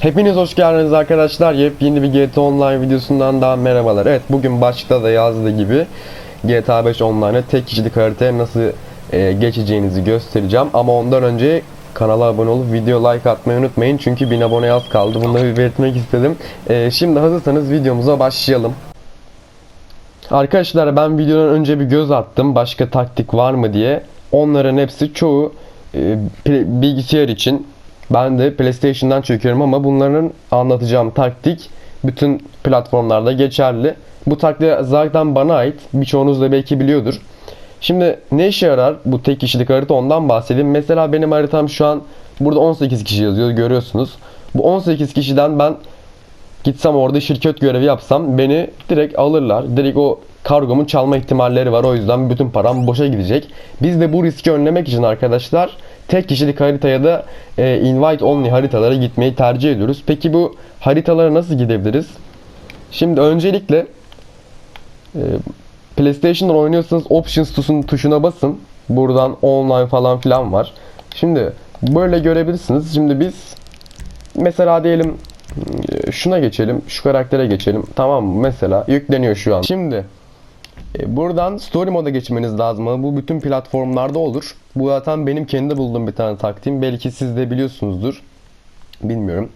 Hepiniz hoş geldiniz arkadaşlar. Yepyeni bir GTA Online videosundan daha merhabalar. Evet bugün başta da yazdığı gibi GTA 5 Online'a tek kişilik haritaya nasıl e, geçeceğinizi göstereceğim. Ama ondan önce kanala abone olup video like atmayı unutmayın. Çünkü 1000 abone az kaldı. Bunları bir belirtmek istedim. E, şimdi hazırsanız videomuza başlayalım. Arkadaşlar ben videodan önce bir göz attım. Başka taktik var mı diye. Onların hepsi çoğu e, bilgisayar için. Ben de PlayStation'dan çekiyorum ama bunların anlatacağım taktik bütün platformlarda geçerli. Bu taktik zaten bana ait. Birçoğunuz da belki biliyordur. Şimdi ne işe yarar bu tek kişilik harita ondan bahsedeyim. Mesela benim haritam şu an burada 18 kişi yazıyor görüyorsunuz. Bu 18 kişiden ben gitsem orada şirket görevi yapsam beni direkt alırlar. Direkt o kargomun çalma ihtimalleri var. O yüzden bütün param boşa gidecek. Biz de bu riski önlemek için arkadaşlar tek kişilik haritaya da e, invite only haritalara gitmeyi tercih ediyoruz. Peki bu haritalara nasıl gidebiliriz? Şimdi öncelikle e, PlayStation'dan oynuyorsanız Options tuşun- tuşuna basın. Buradan online falan filan var. Şimdi böyle görebilirsiniz. Şimdi biz mesela diyelim e, şuna geçelim. Şu karaktere geçelim. Tamam mı? Mesela yükleniyor şu an. Şimdi buradan story moda geçmeniz lazım. Bu bütün platformlarda olur. Bu zaten benim kendi bulduğum bir tane taktiğim. Belki siz de biliyorsunuzdur. Bilmiyorum.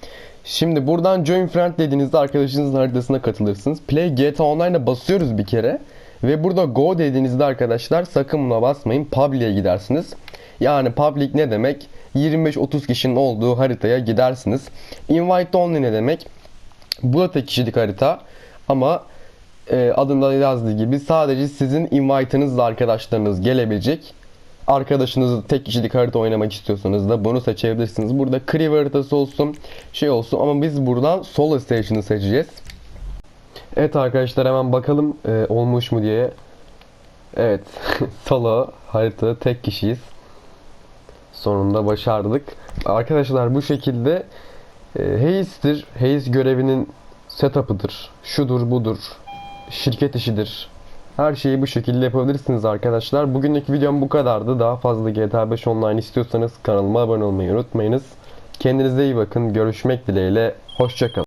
Şimdi buradan Join Friend dediğinizde arkadaşınızın haritasına katılırsınız. Play GTA Online'a basıyoruz bir kere. Ve burada Go dediğinizde arkadaşlar sakın buna basmayın. Public'e gidersiniz. Yani public ne demek? 25-30 kişinin olduğu haritaya gidersiniz. Invite only ne demek? Bu da kişilik harita. Ama e, adında yazdığı gibi sadece sizin invite'ınızla arkadaşlarınız gelebilecek. Arkadaşınızı tek kişilik harita oynamak istiyorsanız da bunu seçebilirsiniz. Burada Crew haritası olsun, şey olsun ama biz buradan Solo Station'ı seçeceğiz. Evet arkadaşlar hemen bakalım e, olmuş mu diye. Evet, Solo haritada tek kişiyiz. Sonunda başardık. Arkadaşlar bu şekilde e, Hayes'tir. Hayes görevinin setup'ıdır. Şudur budur. Şirket işidir. Her şeyi bu şekilde yapabilirsiniz arkadaşlar. Bugünlük videom bu kadardı. Daha fazla GTA 5 Online istiyorsanız kanalıma abone olmayı unutmayınız. Kendinize iyi bakın. Görüşmek dileğiyle. Hoşçakalın.